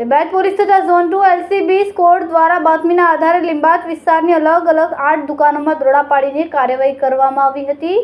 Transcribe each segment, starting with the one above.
Limbayat police તથા zone two LCB squad દ્વારા બાતમીના આધારે લિંબાયત વિસ્તારની અલગ અલગ આઠ દુકાનોમાં દરોડા પાડીને કાર્યવાહી કરવામાં આવી હતી.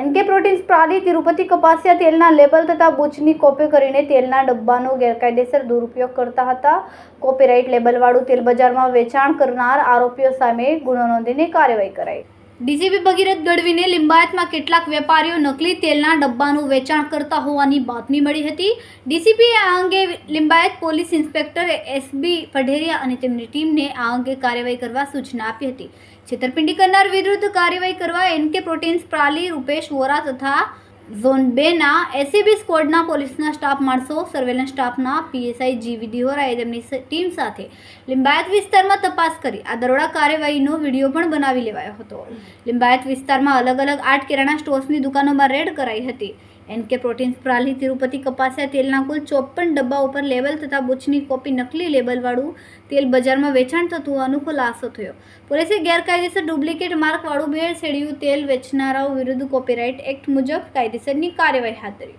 એનકે પ્રોટીન્સ પ્રાલી, તિરુપતિ, કપાસિયા તેલના લેબલ તથા બુચની કોપી કરીને તેલના ડબ્બાનો ગેરકાયદેસર દુરુપયોગ કરતા હતા. કોપીરાઇટ લેબલવાળું તેલ બજારમાં વેચાણ કરનાર આરોપીઓ સામે ગુનો નોંધીને કાર્યવાહી કરાઈ. ડીસીપી ભગીરથ ગઢવીને લિંબાયતમાં કેટલાક વેપારીઓ નકલી તેલના ડબ્બાનું વેચાણ કરતા હોવાની બાતમી મળી હતી. ડીસીપીએ આ અંગે Limbayat police inspector SB Padheriya અને તેમની ટીમને આ અંગે કાર્યવાહી કરવા સૂચના આપી હતી. છેતરપિંડી કરનાર વિરુદ્ધ કાર્યવાહી કરવા એનકે પ્રોટીન્સ પ્રાલી રૂપેશ વોરા તથા ઝોન બેના એસીબી સ્ક્વોડના પોલીસના સ્ટાફ માણસો સર્વેલન્સ સ્ટાફના પીએસઆઈ જી વિધિહોરાએ તેમની ટીમ સાથે લિંબાયત વિસ્તારમાં તપાસ કરી. આ દરોડા કાર્યવાહીનો વીડિયો પણ બનાવી લેવાયો હતો. લિંબાયત વિસ્તારમાં અલગ અલગ આઠ કિરાણા સ્ટોર્સની દુકાનોમાં રેડ કરાઈ હતી. એનકે પ્રોટીન્સ પ્રાલી તિરુપતિ કપાસિયા તેલના કુલ ચોપન ડબ્બા ઉપર લેબલ તથા બુચની કોપી નકલી લેબલવાળું તેલ બજારમાં વેચાણ થતું હોવાનો ખુલાસો થયો. પોલીસે ગેરકાયદેસર ડુપ્લિકેટ માર્કવાળું ભેળસેળિયું તેલ વેચનારાઓ વિરુદ્ધ કોપીરાઇટ એક્ટ મુજબ કાયદેસરની કાર્યવાહી હાથ ધરી.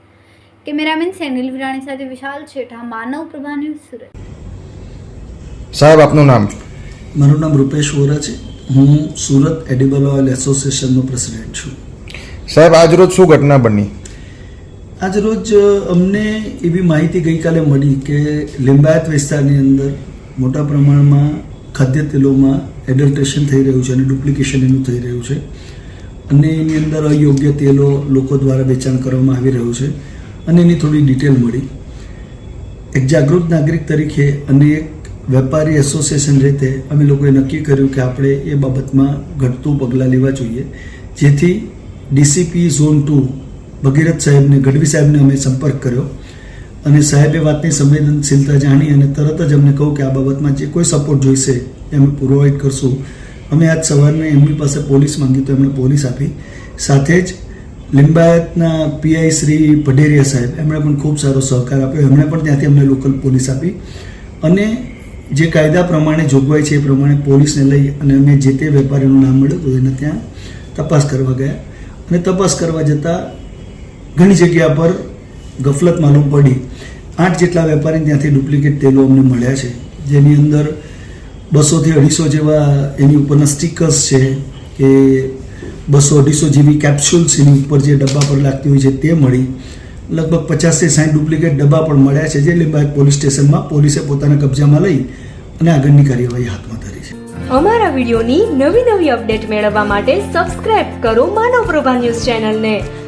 કેમેરામેન સેનિલ વિરાણી સાથે વિશાલ છેઠા માનવ પ્રભા ન્યૂઝ સુરત. સાહેબ આપનું નામ? મારું નામ રૂપેશ વોરા છે. હું સુરત એડિબલ ઓઇલ એસોસિએશનનો પ્રેસિડેન્ટ છું. સાહેબ આજરોજ શું ઘટના બની? આજરોજ અમને એવી માહિતી ગઈકાલે મળી કે લિંબાયત વિસ્તારની અંદર મોટા પ્રમાણમાં ખાદ્ય તેલોમાં એડલ્ટ્રેશન થઈ રહ્યું છે અને ડુપ્લિકેશન એનું થઈ રહ્યું છે. અને એની અંદર અયોગ્ય તેલો લોકો દ્વારા વેચાણ કરવામાં આવી રહ્યું છે. અને એની થોડી ડિટેલ મળી. એક જાગૃત નાગરિક તરીકે અને એક વેપારી એસોસિએશન રીતે અમે લોકોએ નક્કી કર્યું કે આપણે એ બાબતમાં ઘટતું પગલાં લેવા જોઈએ. જેથી ડીસીપી ઝોન ટુ ભગીરથ સાહેબને, ગઢવી સાહેબને અમે સંપર્ક કર્યો અને સાહેબે વાતની સંવેદનશીલતા જાણી અને તરત જ અમને કહું કે આ બાબતમાં જે કોઈ સપોર્ટ જોઈશે એ અમે પ્રોવાઈડ કરશું. અમે આજ સવારને એમની પાસે પોલીસ માંગી તો એમણે પોલીસ આપી. સાથે જ લિંબાયતના પીઆઈ શ્રી ભઢેરિયા સાહેબ, એમણે પણ ખૂબ સારો સહકાર આપ્યો. એમણે પણ ત્યાંથી અમને લોકલ પોલીસ આપી. અને જે કાયદા પ્રમાણે જોગવાઈ છે એ પ્રમાણે પોલીસને લઈ અને અમે જે તે વેપારીનું નામ મળ્યું તો એને ત્યાં તપાસ કરવા ગયા. અને તપાસ કરવા જતાં ઘણી જગ્યા પર ગફલત માલુમ પડી. આઠ જેટલા વેપારી ત્યાંથી ડુપ્લિકેટ તેલો અમને મળ્યા છે. જેની અંદર બસોથી અઢીસો જેવા એની ઉપરના સ્ટીકર્સ છે કે બસો અઢીસો જેવી કેપ્સ્યુલ્સ એની ઉપર જે ડબ્બા પર લાગતી હોય છે તે મળી. લગભગ પચાસથી સાઠ ડુપ્લિકેટ ડબ્બા પણ મળ્યા છે જે લીંબાયત પોલીસ સ્ટેશનમાં પોલીસે પોતાના કબજામાં લઈ અને આગળની કાર્યવાહી હાથમાં ધરી છે. અમારા વિડીયોની નવી નવી અપડેટ મેળવવા માટે સબસ્ક્રાઇબ કરો માનવ પ્રભા ન્યૂઝ ચેનલને.